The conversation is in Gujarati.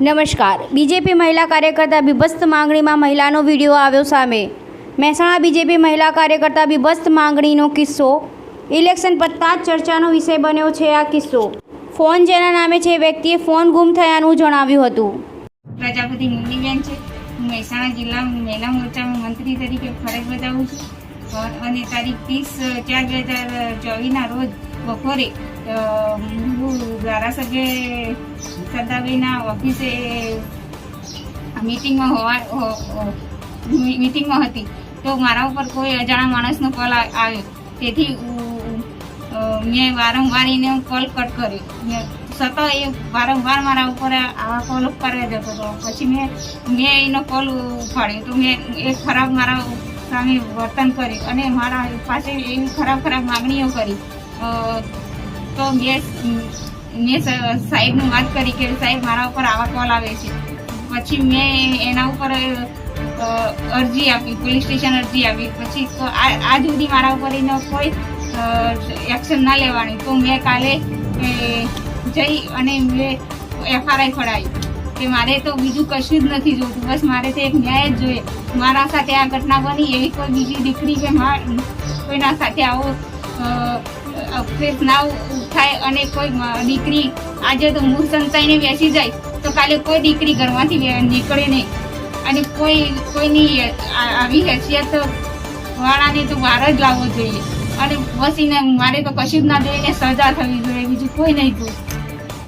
નમસ્કાર. બીજેપી મહિલા કાર્યકર્તા બીભત્સ માંગણીમાં મહિલાનો વીડિયો આવ્યો સામે. મહેસાણા બીજેપી મહિલા કાર્યકર્તા બીભત્સ માંગણીનો કિસ્સો. ઇલેક્શન પત્તા ચર્ચાનો વિષય બન્યો છે આ કિસ્સો. ફોન જેના નામે છે વ્યક્તિએ ફોન ગુમ થયાનું જણાવ્યું હતું. પ્રજાપતિ મુરલીબેન છે. હું મહેસાણા જિલ્લા મહિલા મોરચામાં મંત્રી તરીકે ફરજ બજાવું છું. અને તારીખ ત્રીસ ચાર બે હજાર ચોવીસના રોજ બપોરે ધારાસભ્ય સરદારભાઈના ઓફિસે મીટિંગમાં હોવા મીટિંગમાં હતી. તો મારા ઉપર કોઈ અજાણા માણસનો કોલ આવ્યો. તેથી મેં વારંવાર એને કોલ કટ કર્યો. સતત એ વારંવાર મારા ઉપર આવા કોલ કરવા જતો હતો. પછી મેં મેં એનો કોલ ઉપાડ્યો. તો મેં એ ખરાબ મારા સામે વર્તન કર્યું અને મારા પાસે એવી ખરાબ ખરાબ માગણીઓ કરી. તો મેં મેં સાહેબનું વાત કરી કે સાહેબ મારા ઉપર આવા કોલ આવે છે. પછી મેં એના ઉપર અરજી આપી, પોલીસ સ્ટેશન અરજી આપી. પછી તો આ આજ સુધી મારા ઉપર એનો કોઈ એક્શન ના લેવાની. તો મેં કાલે જઈ અને મેં એફઆરઆઈ ખોડાવી કે મારે તો બીજું કશું જ નથી જોતું. બસ મારે તો એક ન્યાય જ જોઈએ. મારા સાથે આ ઘટના બની, એવી કોઈ બીજી દીકરી કે કોઈના સાથે આવો અ, ના થાય અને કોઈ દીકરી આજે તો મૂળ સંતાઈને બેસી જાય તો કાલે કોઈ દીકરી ઘરમાંથી નીકળે નહીં. અને કોઈ કોઈની આવી હેસિયત વાળાને તો બહાર જ લાવવો જોઈએ. અને બસ એને મારે તો કશું જ ના જોઈએ સજા થવી જોઈએ બીજું કોઈ નહીં જોયું